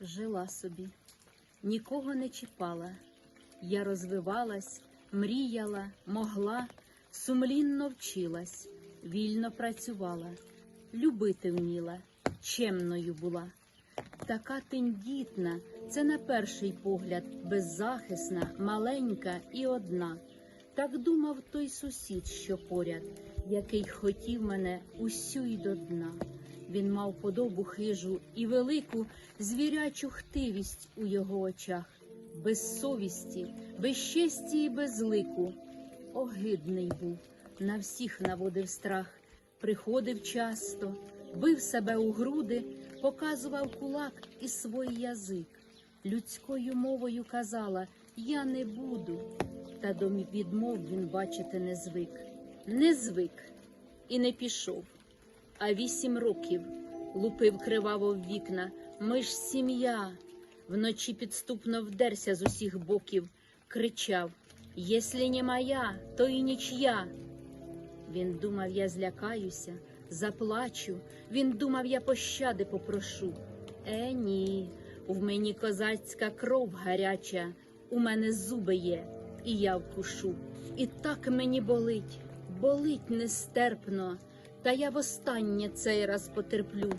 Жила собі, нікого не чіпала, я розвивалась, мріяла, могла, сумлінно вчилась, вільно працювала, любити вміла, чемною була. Така тендітна, це на перший погляд, беззахисна, маленька і одна. Так думав той сусід, що поряд, який хотів мене усю й до дна. Він мав подобу хижу і велику звірячу хтивість у його очах, без совісті, без честі і без лику. Огидний був, на всіх наводив страх, приходив часто, бив себе у груди, показував кулак і свій язик. Людською мовою казала Я не буду, та до відмов він бачити не звик. Не звик і не пішов. А вісім років лупив криваво в вікна. Ми ж сім'я. Вночі підступно вдерся з усіх боків, кричав Єслі не моя, то і нічия. Він думав, я злякаюся, заплачу. Він думав, я пощади попрошу. Е, ні, в мені козацька кров гаряча, у мене зуби є, і я вкушу. І так мені болить, болить нестерпно, та я востаннє цей раз потерплю,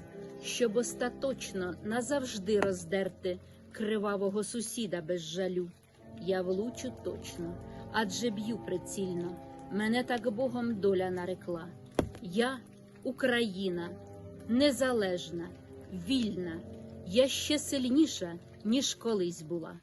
щоб остаточно назавжди роздерти кривавого сусіда без жалю. Я влучу точно, адже б'ю прицільно. Мене так Богом доля нарекла. Я Україна, незалежна, вільна, я ще сильніша, ніж колись була.